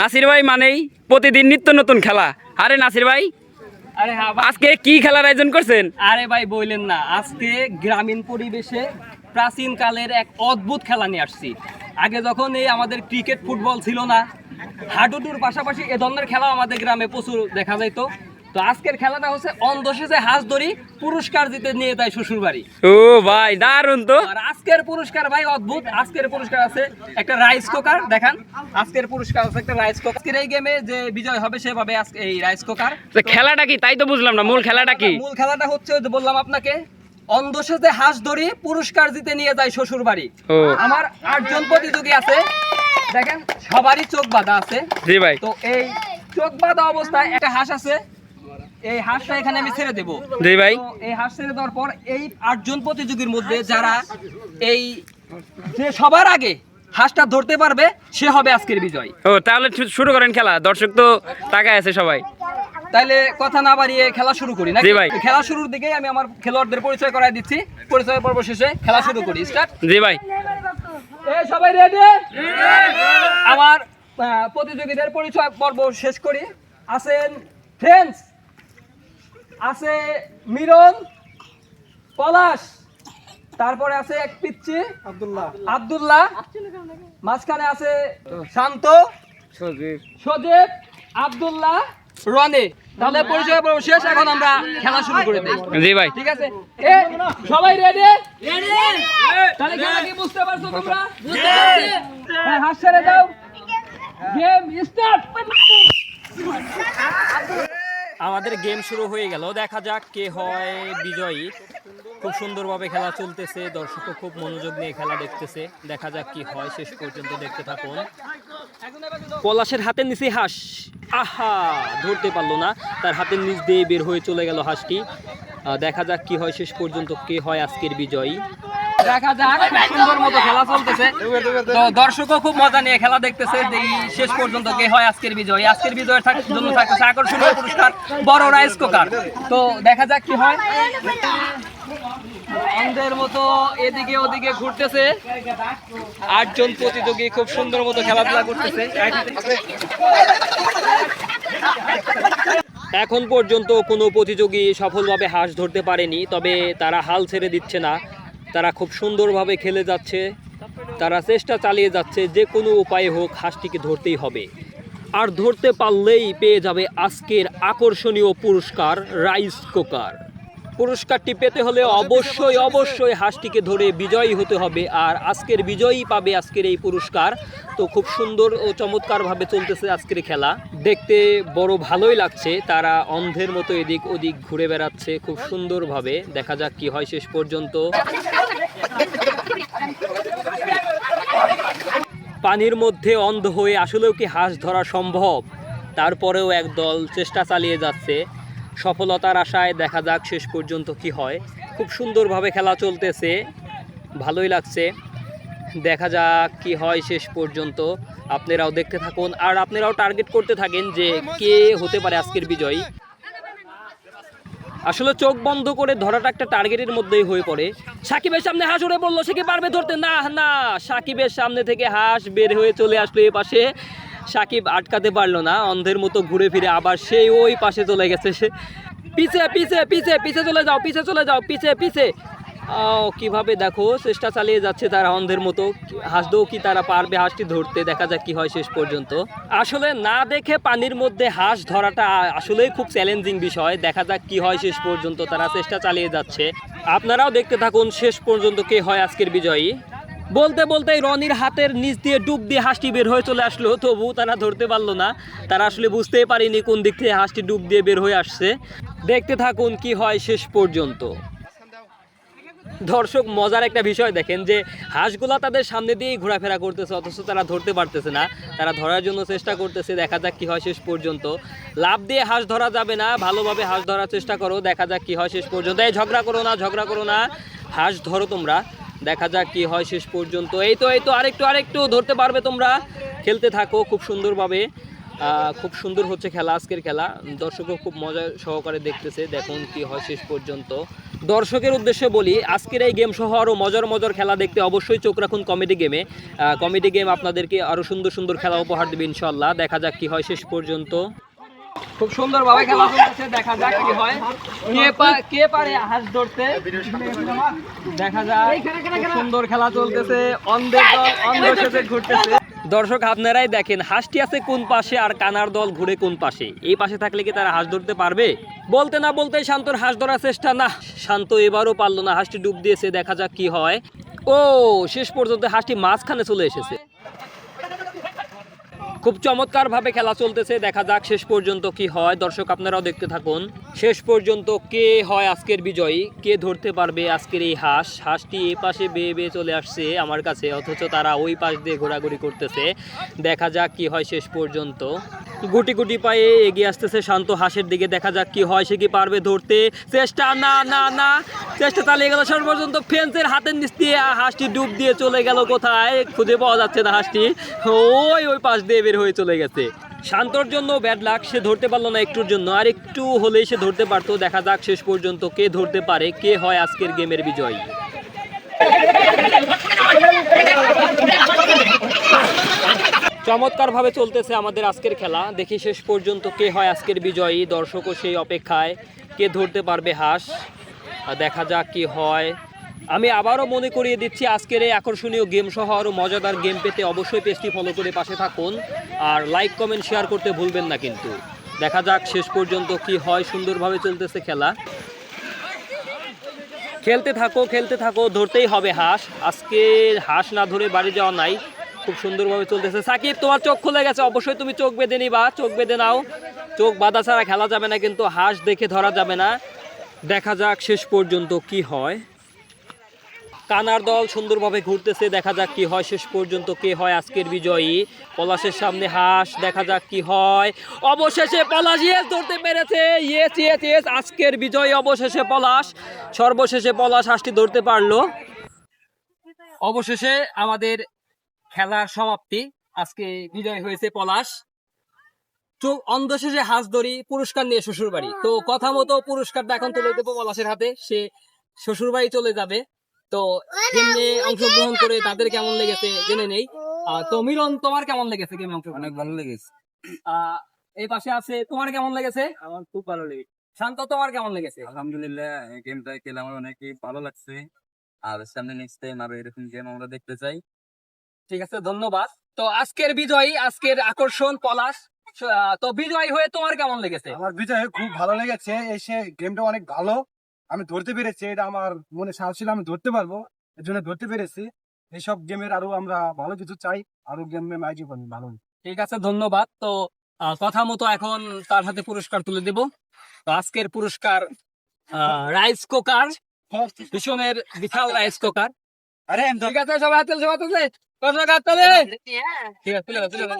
নাসির ভাই মানেই প্রতিদিন নিত্য নতুন খেলা। আরে নাসির ভাই আরে হ্যাঁ আজকে কি খেলার আয়োজন করছেন? আরে ভাই বললেন না। আজকে গ্রামীণ পরিবেশে প্রাচীন কালের এক অদ্ভুত খেলা নিয়ে আসছি। আগে যখন এই আমাদের ক্রিকেট ফুটবল ছিল না হাডুডুর পাশাপাশি এ ধরনের খেলা আমাদের গ্রামে প্রচুর দেখা যাইতো। তো আজকের খেলাটা হচ্ছে অন্ধসে যে হাঁস ধরি পুরস্কার দিতে নিয়ে যায় শ্বশুর বাড়ি ও ভাই দারুণ তো। আর আজকের পুরস্কার ভাই অদ্ভুত আজকের পুরস্কার আছে একটা রাইস কুকার দেখান। আজকের পুরস্কার আছে একটা রাইস কুকার। আজকের এই গেমে যে বিজয় হবে সে পাবে আজকে এই রাইস কুকার। খেলাটা কি? তাই তো বুঝলাম না মূল খেলাটা কি? মূল খেলাটা হচ্ছে যে বললাম আপনাকে অন্ধসেতে হাঁস ধরি পুরস্কার দিতে নিয়ে যায় শ্বশুর বাড়ি আমার আটজন প্রতিযোগী আছে। দেখেন সবারই চোখ বাঁধা আছে। জি ভাই। তো এই চোখ বাঁধা অবস্থায় একটা হাঁস আছে এই হাঁসটা এখানে আমি ছেড়ে দেবো। জি ভাই। এই হাঁস ছেড়ে দেওয়ার পর এই আটজন প্রতিযোগীর মধ্যে যারা এই যে সবার আগে হাঁসটা ধরতে পারবে সে হবে আজকের বিজয়। ও তাহলে শুরু করেন খেলা। দর্শক তো তাকায় আছে সবাই। তাইলে কথা না বাড়িয়ে খেলা শুরু করি না ভাই। খেলা শুরুর দিকেই আমি আমার খেলোয়াড়দের পরিচয় করাই দিচ্ছি। পরিচয় পর্ব শেষে খেলা শুরু করি। স্টার্ট জি ভাই। সবাই রেডি আমার প্রতিযোগীদের পরিচয় পর্ব শেষ করি। আছেন ফ্রেন্ডস আছে মিরন পলাশ তারপরে আছে এক পিচ্ছি আব্দুল্লাহ। আব্দুল্লাহ মাঝখানে আছে শান্ত সজীব। আব্দুল্লাহ রনে। তাহলে পরিচয় পর্ব শেষ এখন আমরা খেলা শুরু করে দিই। জি ভাই। ঠিক আছে? এ সবাই রেডি রেডি তাহলে খেলা কি বুঝতে পারছ তোমরা? বুঝতে পারছ। হ্যাঁ হাত ছেড়ে দাও। গেম স্টার্ট আমাদের গেম শুরু হয়ে গেল। দেখা যাক কে হয় বিজয়ী। খুব সুন্দরভাবে খেলা চলতেছে। দর্শকও খুব মনোযোগ নিয়ে খেলা দেখতেছে। দেখা যাক কি হয়। শেষ পর্যন্ত দেখতে থাকুন। পলাশের হাতের নিচে হাঁস। আহা! ধরতে পারল না। তার হাতের নিচ দিয়ে বের হয়ে চলে গেল হাঁসটি। দেখা যাক কি হয়। শেষ পর্যন্ত কে হয় আজকের বিজয়ী। দেখা যাক সুন্দর মতো খেলা চলতেছে তো দর্শকও খুব মজা নিয়ে খেলা দেখতেছে শেষ পর্যন্ত কে হয় আজকের বিজয় আজকের বিজয়ের জন্য থাকতেছে আকর্ষণীয় পুরস্কার বড় রাইস কুকার তো দেখা যাক কি হয় অন্ধের মতো এদিকে ওদিকে ঘুরতেছে আটজন প্রতিযোগী খুব সুন্দর মতো খেলাধুলা করতেছে এখন পর্যন্ত কোনো প্রতিযোগী সফলভাবে হাঁস ধরতে পারেনি তবে তারা হাল ছেড়ে দিচ্ছে না তারা খুব সুন্দরভাবে খেলে যাচ্ছে। তারা চেষ্টা চালিয়ে যাচ্ছে, যে কোনো উপায়ে হোক হাঁসটিকে ধরতেই হবে। আর ধরতে পারলেই পেয়ে যাবে আজকের আকর্ষণীয় পুরস্কার, রাইস কুকার। পুরস্কারটি পেতে হলে অবশ্যই অবশ্যই হাঁসটিকে ধরে বিজয়ী হতে হবে। আর আজকের বিজয়ী পাবে আজকের এই পুরস্কার। তো খুব সুন্দর ও চমৎকারভাবে চলতেছে আজকের খেলা। দেখতে বড় ভালোই লাগছে। তারা অন্ধের মতো এদিক ওদিক ঘুরে বেড়াচ্ছে খুব সুন্দরভাবে। দেখা যাক কি হয় শেষ পর্যন্ত। পানির মধ্যে অন্ধ হয়ে আসলেও কি হাঁস ধরা সম্ভব? তারপরেও একদল চেষ্টা চালিয়ে যাচ্ছে। সফলতার আশায় দেখা যাক শেষ পর্যন্ত কি হয়। খুব সুন্দরভাবে খেলা চলতেছে। ভালোই লাগছে। দেখা যাক কি হয় শেষ পর্যন্ত। আপনারাও দেখতে থাকুন। আর আপনারাও টার্গেট করতে থাকেন যে কে হতে পারে আজকের বিজয়ী। আসলে চোখ বন্ধ করে ধরাটা একটা টার্গেটের মধ্যেই হয়ে পড়ে। সাকিবের সামনে হাঁস উড়ে বলল, সে কি পারবে ধরতে? না না। সাকিবের সামনে থেকে হাঁস বের হয়ে চলে আসলো এ পাশে। সাকিব আটকাতে পারল না, অন্ধের মতো ঘুরে ফিরে আবার সেই ওই পাশে চলে গেছে সে। পিছে পিছে পিছে পিছে চলে যাও, পিছে চলে যাও, পিছে পিছে। কীভাবে দেখো, চেষ্টা চালিয়ে যাচ্ছে তারা অন্ধের মতো। হাসতেও কি তারা পারবে হাঁসটি ধরতে? দেখা যাক কি হয় শেষ পর্যন্ত। আসলে না দেখে পানির মধ্যে হাঁস ধরাটা আসলেই খুব চ্যালেঞ্জিং বিষয়। দেখা যাক কি হয় শেষ পর্যন্ত, তারা চেষ্টা চালিয়ে যাচ্ছে। আপনারাও দেখতে থাকুন শেষ পর্যন্ত কে হয় আজকের বিজয়ী। বলতে বলতে রনির হাতের নিচ দিয়ে ডুব দিয়ে হাঁসটি বের হয়ে চলে আসলো। তবু তারা ধরতে পারল না। তারা আসলে বুঝতেই পারেনি কোন দিক থেকে হাঁসটি ডুব দিয়ে বের হয়ে আসছে। দেখতে থাকুন কি হয় শেষ পর্যন্ত। দর্শক, মজার একটা বিষয় দেখেন যে হাঁসগুলা তাদের সামনে দিয়েই ঘোরাফেরা করতেছে, অথচ তারা ধরতে পারতেছে না। তারা ধরার জন্য চেষ্টা করতেছে, দেখা যাক কি হয় শেষ পর্যন্ত। লাভ দিয়ে হাঁস ধরা যাবে না, ভালোভাবে হাঁস ধরার চেষ্টা করো, দেখা যাক কি হয় শেষ পর্যন্ত। এই ঝগড়া করো না, ঝগড়া করো না, হাঁস ধরো তোমরা, দেখা যাক কি হয় শেষ পর্যন্ত। এই তো এই তো, আরেকটু আরেকটু ধরতে পারবে তোমরা। খেলতে থাকো খুব সুন্দরভাবে। খুব সুন্দর হচ্ছে খেলা, আজকের খেলা। দর্শকও খুব মজা সহকারে দেখতেছে। দেখুন কি হয় শেষ পর্যন্ত। দর্শকের উদ্দেশ্যে বলি, আজকের এই গেম সহ আরও মজার মজার খেলা দেখতে অবশ্যই চোখ রাখুন কমেডি গেমে কমেডি গেম আপনাদেরকে আরও সুন্দর সুন্দর খেলা উপহার দেবে ইনশাল্লাহ দেখা যাক কি হয় শেষ পর্যন্ত। খুব সুন্দর ভাবে খেলা চলতেছে। দেখা যাক কি হয়। কে কে পারে হাঁস ধরতে? দেখা যাক। সুন্দর খেলা চলতেছে। অন্ধের দল ঘুরতেছে। দর্শক, আপনারাই দেখেন, হাঁসটি আছে কোন পাশে আর কানার দল ঘুরে কোন পাশে। এই পাশে থাকলে কি তারা হাঁস ধরতে পারবে? বলতে না বলতে শান্তর হাঁস ধরার চেষ্টা। না, শান্ত এবারও পারল না। হাঁসটি ডুব দিয়েছে, দেখা যাক কি হয়। ও, শেষ পর্যন্ত হাঁসটি মাঝখানে চলে এসেছে। খুব চমৎকার ভাবে খেলা চলতেছে। দেখা যাক শেষ পর্যন্ত কি হয়। দর্শক, আপনারাও দেখতে থাকুন। শেষ পর্যন্ত কে হয় আজকের বিজয়ী? কে ধরতে পারবে আজকের এই হাঁস? হাঁসটি এই পাশে বেয়ে বেয়ে চলে আসছে আমার কাছে, অথচ তারা ওই পাশ দিয়ে ঘোরাঘুরি করতেছে। দেখা যাক কি হয় শেষ পর্যন্ত। গুটি গুটি পায়ে এগিয়ে আসতেছে শান্ত হাঁসের দিকে। দেখা যাক কি হয়, সে কি পারবে ধরতে? চেষ্টা, না না না। চেষ্টা চালিয়ে গেল শেষ পর্যন্ত। ফেন্সের হাতের নিচ দিয়ে হাঁসটি ডুব দিয়ে চলে গেল কোথায়? খুঁজে পাওয়া যাচ্ছে না হাঁসটি। ওই ওই পাশ দিয়ে বের হয়ে চলে গেছে। শান্তর জন্য ব্যাড লাক সে ধরতে পারল না একটুর জন্য। আর একটু হলেই সে ধরতে পারতো। দেখা যাক শেষ পর্যন্ত কে ধরতে পারে, কে হয় আজকের গেমের বিজয়ী। চমৎকার ভাবে চলতেছে আমাদের আজকের খেলা। দেখি শেষ পর্যন্ত কে হয় আজকের বিজয়ী। দর্শকও সেই অপেক্ষায়। কে ধরতে পারবে হাঁস? দেখা যাক কি হয়। আমি আবারও মনে করিয়ে দিচ্ছি, আজকের এই আকর্ষণীয় গেম সহ আরও মজাদার গেম পেতে অবশ্যই পেজটি ফলো করে পাশে থাকুন। আর লাইক কমেন্ট শেয়ার করতে ভুলবেন না কিন্তু। দেখা যাক শেষ পর্যন্ত কি হয়, সুন্দরভাবে চলতেছে খেলা। খেলতে থাকো খেলতে থাকো, ধরতেই হবে হাঁস। আজকে হাঁস না ধরে বাড়ি যাওয়া নাই, খুব সুন্দরভাবে চলতেছে। সাকিব, তোমার চোখ খুলে গেছে, অবশ্যই তুমি চোখ বেঁধে নিবা, চোখ বেঁধে নাও। চোখ বাঁধা ছাড়া খেলা যাবে না, কিন্তু হাঁস দেখে ধরা যাবে না। দেখা যাক শেষ পর্যন্ত কি হয়। কানার দল সুন্দরভাবে ঘুরতেছে, দেখা যাক কি হয়। শেষ পর্যন্ত কে হয় আজকের বিজয়ী। পলাশের সামনে হাঁস, দেখা যাক কি হয়। অবশেষে পলাশ ইয়েস ধরতে পেরেছে। ইয়েস ইয়েস ইয়েস আজকের বিজয়ী অবশেষে পলাশ। সর্বশেষে পলাশ হাঁসটি ধরতে পারল। অবশেষে আমাদের খেলার সমাপ্তি। আজকে বিজয় হয়েছে পলাশ। তো অন্ধ শেষে হাঁস ধরি, পুরস্কার নিয়ে শ্বশুর বাড়ি তো কথা মতো পুরস্কারটা এখন তুলে দেবো পলাশের হাতে। সে শ্বশুর বাড়ি চলে যাবে। তো গেমে অংশগ্রহণ করে তাদের কেমন লেগেছে জেনে নেই। তো মিলন তোমার কেমন লেগেছে গেমে অংশগ্রহণ? অনেক ভালো লেগেছে। এই পাশে আছে তোমার কেমন লেগেছে? আমার খুব ভালো লেগেছে। শান্ত তোমার কেমন লেগেছে? আলহামদুলিল্লাহ এই গেমটা খেলে আমার অনেকই ভালো লাগছে। আর সামনে নেক্সট টাইম আরও এরকম গেম আমরা দেখতে চাই। ঠিক আছে ধন্যবাদ। তো আজকের বিজয়ী আজকের আকর্ষণ পলাশ আহ, তো বিজয়ী হয়ে তোমার কেমন লেগেছে? আমার বিজয় খুব ভালো লেগেছে এসে গেমটা অনেক ভালো। আমি ধরতে পেরেছি এটা আমার মনে সাহস ছিল আমি ধরতে পারব এর জন্য ধরতে পেরেছি। এইসব গেমের আরও আমরা ভালো কিছু চাই আরও গেম মেম আয়োজন ভালো। ঠিক আছে ধন্যবাদ। তো কথা মতো এখন তার হাতে পুরস্কার তুলে দেব। তো আজকের পুরস্কার রাইস কুকার ভীষণের বিশাল রাইস কুকার। আরে ঠিক আছে সবাই হাতে সবাই হাতে ঠিক আছে তুলে দাও, তুলে দাও।